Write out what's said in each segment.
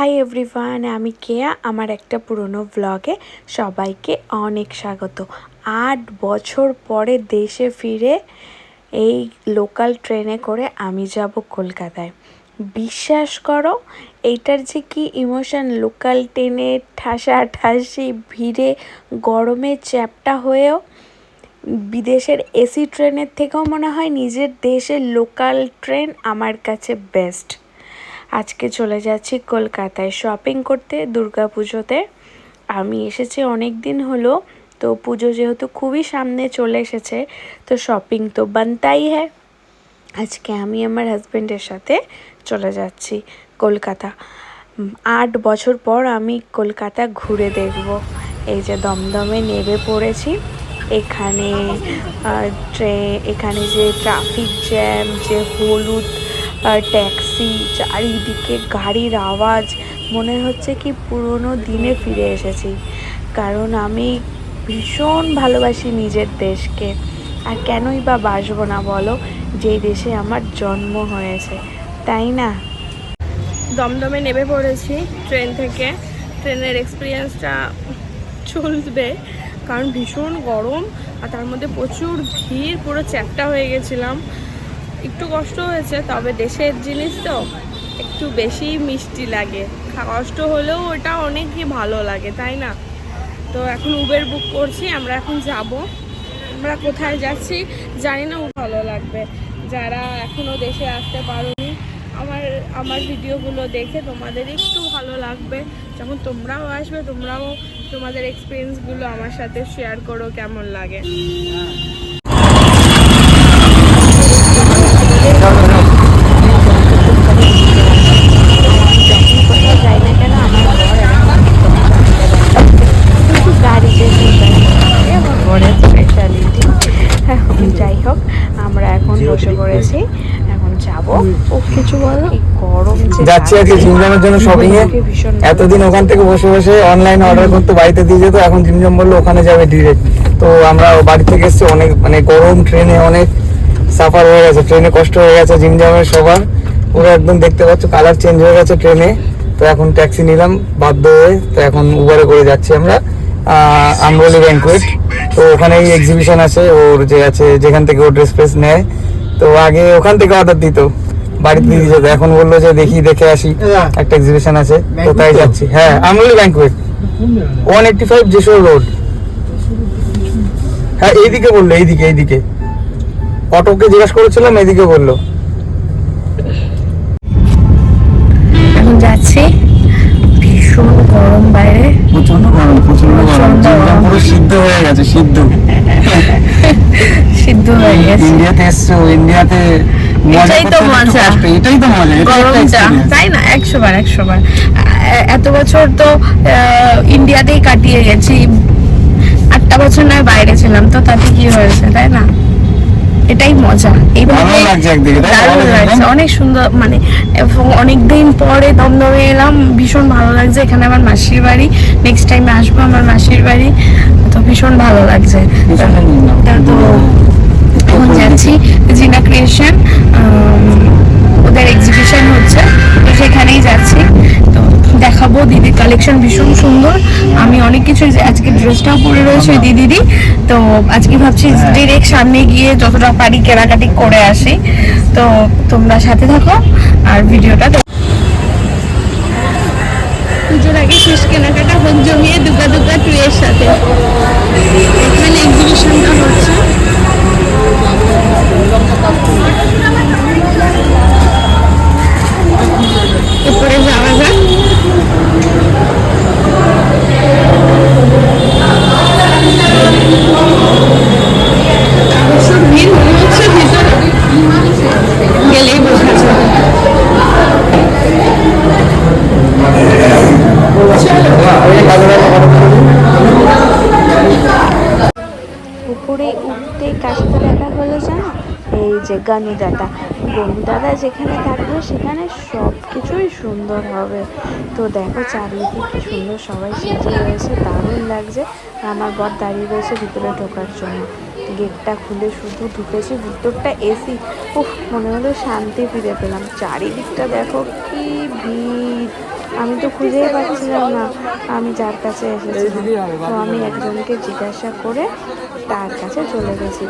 Hi everyone আমি কেয়া, আমার একটা পুরনো ব্লগে সবাইকে অনেক স্বাগত। আট বছর পরে দেশে ফিরে এই লোকাল ট্রেনে করে আমি যাব কলকাতায়। বিশ্বাস করো এইটার যে কি ইমোশন লোকাল ট্রেনে ঠাসা ঠাসি ভিড়ে গরমে চ্যাপটা হয়েও বিদেশের এসি ট্রেনের থেকেও মনে হয় নিজের দেশের লোকাল ট্রেন আমার কাছে বেস্ট আজকে চলে যাচ্ছি কলকাতায় শপিং করতে দুর্গা পুজোতে আমি এসেছি অনেক দিন হলো, তো পুজো যেহেতু খুবই সামনে চলে এসেছে, তো শপিং তো বানতাই হ্যাঁ। আজকে আমি আমার হাজব্যান্ডের সাথে চলে যাচ্ছি কলকাতা। আট বছর পর আমি কলকাতা ঘুরে দেখব। এই যে দমদমে নেমে পড়েছি, এখানে ট্রে, এখানে যে ট্রাফিক জ্যাম যে হলুদ ট্যাক্সি, চারিদিকে গাড়ির আওয়াজ। মনে হচ্ছে কি পুরনো দিনে ফিরে এসেছি। কারণ আমি ভীষণ ভালোবাসি নিজের দেশকে। আর কেনই বা বাসবো না বলো, যেই দেশে আমার জন্ম হয়েছে। তাই না? দমদমে নেমে পড়েছি ট্রেন থেকে। ট্রেনের এক্সপিরিয়েন্সটা চলবে, কারণ ভীষণ গরম। আর তার মধ্যে প্রচুর ভিড়, পুরো চ্যাপটা হয়ে গেছিলাম। একটু কষ্ট হয়েছে, তবে দেশের জিনিস তো একটু বেশি মিষ্টি লাগে। কষ্ট হলেও ওটা অনেকই ভালো লাগে, তাই না? তো এখন উবের বুক করছি, আমরা এখন যাব। আমরা কোথায় যাচ্ছি জানি না ভালো লাগবে। যারা এখনও দেশে আসতে পারোনি, আমার আমার ভিডিওগুলো দেখে তোমাদের একটু ভালো লাগবে। যখন তোমরাও আসবে, তোমরাও তোমাদের এক্সপিরিয়েন্সগুলো আমার সাথে শেয়ার করো, কেমন লাগে যখন কোথাও যাই না কেন আমার বর এরকম কিন্তু গাড়িতে শুনতে আমার বরের স্পেশালিটি যাই হোক আমরা এখন বসে পড়েছি। এখন যাব। ও কিছু বলো? গরম যাচ্ছি আজকে জিমজামের জন্য শপিং এ এতদিন ওখান থেকে বসে বসে অনলাইন অর্ডার করতে বাড়িতে দিয়ে যেত এখন জিমজাম বলল ওখানে যাবে ডিরেক্ট তো আমরা বাড়ি থেকে এসেছি অনেক মানে গরম ট্রেনে অনেক সাফার হয়ে গেছে ট্রেনে কষ্ট হয়ে গেছে জিমজামের সবার। পুরো একদম দেখতে পাচ্ছ কালার চেঞ্জ হয়ে গেছে ট্রেনে তো এখন ট্যাক্সি নিলাম বাধ্য হয়ে তো এখন উবারে করে যাচ্ছি আমরা আমরলি ব্যাঙ্কুয়েট তো ওখানে এক্সিবিশন আছে ওর যে আছে যেখান থেকে ও ড্রেস ফ্রেস নেয়। তো আগে ওখান থেকে অর্ডার দিত। বাড়িতে দিয়ে যেত। এখন বলল যে দেখি দেখে আসি। একটা এক্সিবিশন আছে। তো তাই যাচ্ছি। হ্যাঁ আমরলি banquet one eighty five Jessore road হ্যাঁ এইদিকে বলল এইদিকে এইদিকে। অটোকে জিজ্ঞাসা করেছিলাম এইদিকে বলল। এখন যাচ্ছি। ভীষণ গরম বাইরে। প্রচণ্ড গরম প্রচণ্ড গরম। পুরো সিদ্ধ হয়ে গেছে সিদ্ধ। হয়ে ইন্ডিয়াতে এসছো ইন্ডিয়াতে এটাই তো মজা। এটাই তো মজা গরমটা তাই না? একশো বার একশো বার এত বছর তো ইন্ডিয়াতেই কাটিয়ে গেছি। আটটা বছর নয় বাইরে ছিলাম তো তাতে কি হয়েছে তাই না? এটাই মজা। এইভাবে? অনেক সুন্দর মানে অনেক দিন পরে দমদমে এলাম ভীষণ ভালো লাগছে। এখানে আমার মাসির বাড়ি নেক্সট টাইম আসব আমার মাসির বাড়ি তো ভীষণ ভালো লাগছে। তো এখন যাচ্ছি জিনা ক্রিয়েশন ওদের এক্সিবিশন হচ্ছে তো সেখানেই যাচ্ছি। তো দেখাবো দিদির কালেকশন ভীষণ সুন্দর। আমি অনেক কিছু আজকে ড্রেসটাও পরে রয়েছে ওই দিদিরই। তো আজকে ভাবছি ডিরেক্ট সামনে গিয়ে যতটা পারি কেনাকাটি করে আসি। তো তোমরা সাথে থাকো আর ভিডিওটা দেখো। পুজোর আগে শেষ কেনাকাটা হোক জমিয়ে দুগা দুগা টুয়ের সাথে। এখানে এক্সিবিশনটা হচ্ছে। এরপরে যাওয়া যাক গেলেই বোঝা যায় উপরে উঠতে কাশতে দেখা হলো জানো? এই যে গানু দাদা গনু দাদা যেখানে থাকবে, সেখানে সব কিছুই সুন্দর হবে। তো দেখো চারিদিকে কি সুন্দর সবাই সেজে রয়েছে, দারুণ লাগছে। আমার বর দাঁড়িয়ে রয়েছে ভিতরে ঢোকার জন্য। গেটটা খুলে শুধু ঢুকেছি, ভিতরটা এসি উফ, মনে হলো শান্তি ফিরে পেলাম। চারিদিকটা দেখো কি ভিড়। আমি তো খুঁজেই পাচ্ছিলাম না। আমি যার কাছে এসেছিলাম। তো আমি একজনকে জিজ্ঞাসা করে তার কাছে চলে গেছি।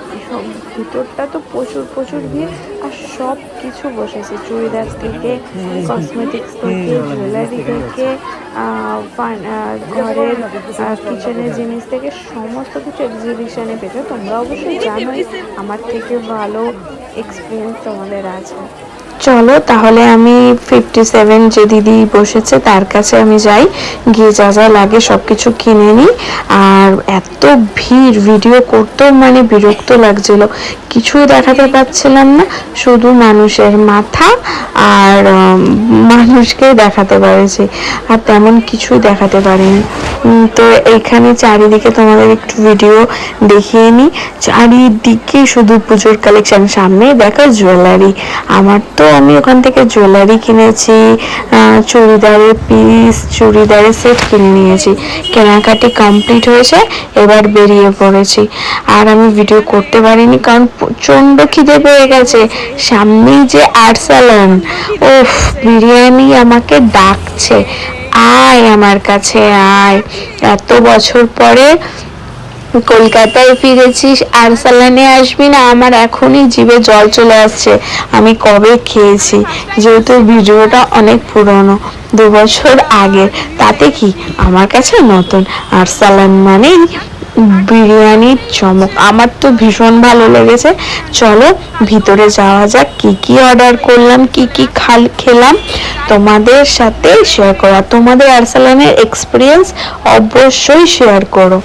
ভিতরটা তো প্রচুর প্রচুর ভিড় আর সব কিছু বসেছে। চুড়িদার থেকে কসমেটিক্স থেকে জুয়েলারি থেকে ঘরের কিচেনের জিনিস থেকে, সমস্ত কিছু এক্সিবিশনে পেয়েছে। তোমরা অবশ্যই জানোই, আমার থেকে ভালো এক্সপিরিয়েন্স তোমাদের আছে। চলো, তাহলে আমি ফিফটি সেভেন যে দিদি বসেছে, তার কাছে আমি যাই। গিয়ে যা যা লাগে সব কিছু কিনে নিই আর এত ভিড় ভিডিও করতেও মানে বিরক্ত লাগছিল। কিছুই দেখাতে পাচ্ছিলাম না, শুধু মানুষের মাথা আর মানুষকেই দেখাতে পারেছি। আর তেমন কিছুই দেখাতে পারিনি। তো এইখানে চারিদিকে তোমাদের একটু ভিডিও দেখিয়ে নিই চারিদিকে শুধু পুজোর কালেকশন সামনে দেখো জুয়েলারি আমার তো আমি ওখান থেকে জুয়েলারি কিনেছি চুড়িদারের পিস চুড়িদারের সেট কিনে নিয়েছি। কেনাকাটি কমপ্লিট হয়েছে, এবার বেরিয়ে পড়েছি। আর আমি ভিডিও করতে পারিনি কারণ প্রচণ্ড খিদে পেয়ে গেছে। সামনেই যে আর্সালন ওফ বিরিয়ানি আমাকে ডাকছে। আয় আমার কাছে আয়। এত বছর পরে কলকাতায় ফিরেছিস আর সালানে আসবি না? আমার এখনই জিভে জল চলে আসছে। আমি কবে খেয়েছি? যেহেতু ভিডিওটা অনেক পুরনো, দু বছর আগের। তাতে কি? আমার কাছে নতুন। আর সালান মানেই বিরিয়ানির চমক। আমার তো ভীষণ ভালো লেগেছে। চলো ভিতরে যাওয়া যাক, কি কি অর্ডার করলাম, কি কি খাল খেলাম তোমাদের সাথে শেয়ার করা। তোমাদের আরসালানের এক্সপিরিয়েন্স অবশ্যই শেয়ার করো।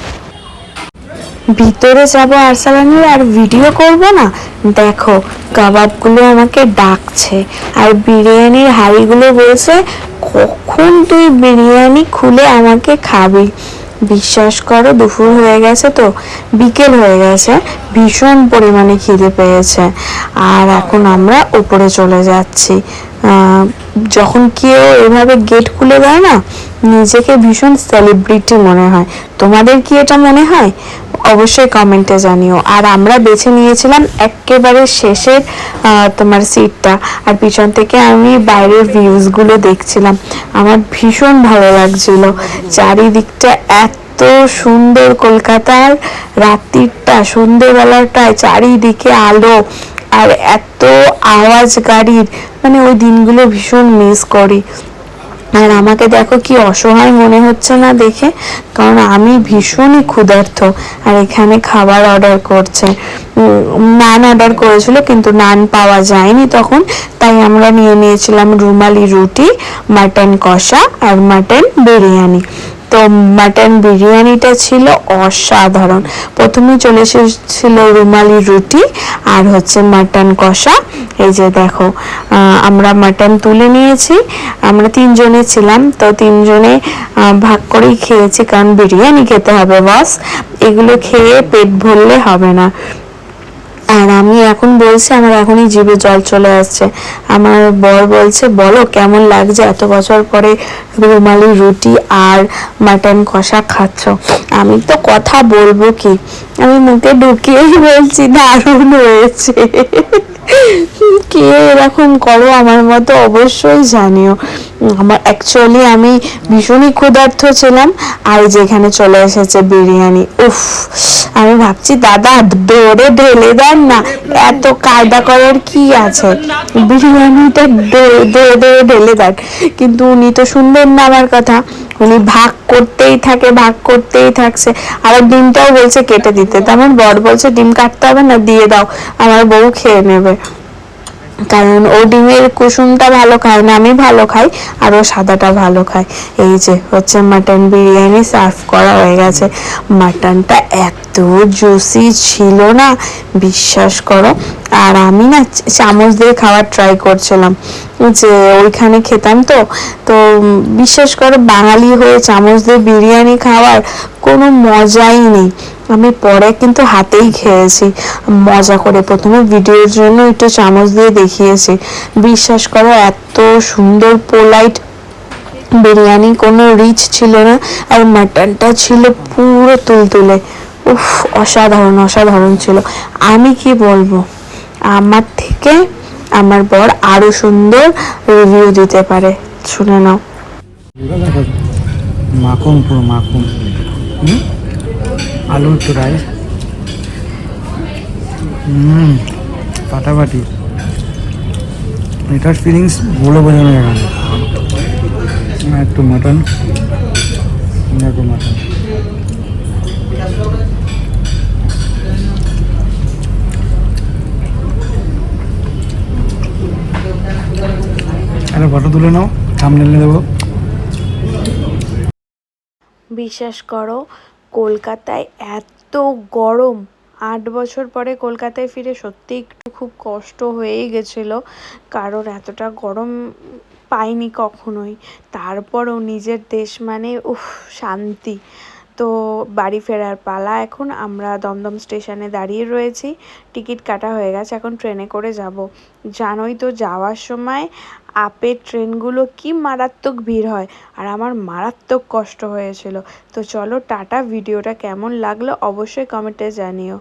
ভিতরে যাব আরসালানের আর ভিডিও করব না? দেখো, কাবাবগুলো আমাকে ডাকছে, আর বিরিয়ানির হাড়িগুলো বলছে, কখন তুই বিরিয়ানি খুলে আমাকে খাবি? বিশ্বাস করো দুপুর হয়ে গেছে তো বিকেল হয়ে গেছে ভীষণ পরিমাণে খিদে পেয়েছে। আর এখন আমরা উপরে চলে যাচ্ছি। আহ, যখন কেউ এভাবে গেট খুলে দেয় না নিজেকে ভীষণ সেলিব্রিটি মনে হয়। তোমাদের কি এটা মনে হয়? অবশ্যই কমেন্টে জানিও। আর আমরা বেছে নিয়েছিলাম একেবারে শেষের তোমার সিটটা আর পিছন থেকে আমি বাইরের ভিউজগুলো দেখছিলাম। আমার ভীষণ ভালো লাগছিল। চারিদিকটা এত সুন্দর কলকাতার রাত্রিটা সন্ধ্যেবেলাটায় চারিদিকে আলো আর এত আওয়াজ গাড়ির। মানে ওই দিনগুলো ভীষণ মিস করি। আর আমাকে দেখো কি অসহায় মনে হচ্ছে না দেখে, কারণ আমি ভীষণই ক্ষুধার্ত। আর এখানে খাবার অর্ডার করছে। নান অর্ডার করেছিল, কিন্তু নান পাওয়া যায়নি তখন। তাই আমরা নিয়ে নিয়েছিলাম রুমালি রুটি মাটন কষা আর মাটন বিরিয়ানি। তো মাটন বিরিয়ানিটা ছিল অসাধারণ। প্রথমে চলে এসেছিল রুমালি রুটি আর হচ্ছে মাটন কষা। এই যে দেখো আমরা মাটন তুলে নিয়েছি। আমরা তিনজনে ছিলাম, তো তিনজনে ভাগ করেই খেয়েছি, কারণ বিরিয়ানি খেতে হবে বস এগুলো খেয়ে পেট ভরলে হবে না। আর আমি এখন বলছি, আমার এখনই জিভে জল চলে আসছে। আমার বর বলছে, বলো, কেমন লাগছে? এত বছর পরে রুমালি রুটি আর মাটন কষা খাচ্ছ। আমি তো কথা বলব কি? আমি মুখে ঢুকিয়েই বলছি, দারুণ হয়েছে। কে এরকম করো আমার মতো অবশ্যই জানিও। আমার অ্যাকচুয়ালি আমি ভীষণই ক্ষুধার্ত ছিলাম, আর এই যে এখানে চলে এসেছে বিরিয়ানি, উফ, আমি ভাবছি, দাদা, দৌড়ে ঢেলে দেন না, এত কায়দা করার কি আছে? বিরিয়ানিটা দৌড়ে দৌড়ে ঢেলে দেন, কিন্তু উনি তো শুনবেন না আমার কথা, উনি ভাগ করতেই থাকে, ভাগ করতেই থাকছে, আবার ডিমটাও বলছে কেটে দিতে, তেমন বর বলছে, ডিম কাটতে হবে না, দিয়ে দাও, আমার বউ খেয়ে নেবে। কারণ ও ডিমের কুসুমটা ভালো খায় না, আমি ভালো খাই, আর ও সাদাটা ভালো খায়। এই যে হচ্ছে মাটন বিরিয়ানি সার্ভ করা হয়ে গেছে। মাটনটা এত জুসি ছিল না, বিশ্বাস করো। আর আমি না চামচ দিয়ে খাওয়ার ট্রাই করছিলাম। যে ওইখানে খেতাম তো তো বিশ্বাস করো বাঙালি হয়ে চামচ দিয়ে বিরিয়ানি খাওয়ার কোনো মজাই নেই। আমি পরে কিন্তু হাতেই খেয়েছি। মজা করে প্রথমে ভিডিওর জন্য একটু চামচ দিয়ে দেখিয়েছি। বিশ্বাস করো, এত সুন্দর পোলাইট বিরিয়ানি, কোনো রিচ ছিল না আর মাটনটা ছিল পুরো তুলতুলে। উফ, অসাধারণ অসাধারণ ছিল। আমি কি বলব? আমার থেকে আমার বর আরও সুন্দর রিভিউ দিতে পারে। শুনে নাও। মাখন পুরো, মাখন। হুম? আলু একটু রাইস হুম ফাটাফাটি এটার ফিলিংস বলে বোঝানো যাবে না। একটু মাটন একটু মাটন একটা ফটো তুলে নাও। সামনে দেবো। বিশ্বাস করো কলকাতায় এত গরম। আট বছর পরে কলকাতায় ফিরে সত্যি একটু খুব কষ্ট হয়েই গেছিল। কারণ এতটা গরম পাইনি কখনোই। তারপরও নিজের দেশ মানে উফ, শান্তি। তো বাড়ি ফেরার পালা এখন আমরা দমদম স্টেশনে দাঁড়িয়ে রয়েছি। টিকিট কাটা হয়ে গেছে, এখন ট্রেনে করে যাব। জানোই তো যাওয়ার সময় আপের ট্রেনগুলো কি মারাত্মক ভিড় হয় আর আমার মারাত্মক কষ্ট হয়েছিল। তো চলো টাটা, ভিডিওটা কেমন লাগল অবশ্যই কমেন্টে জানিও।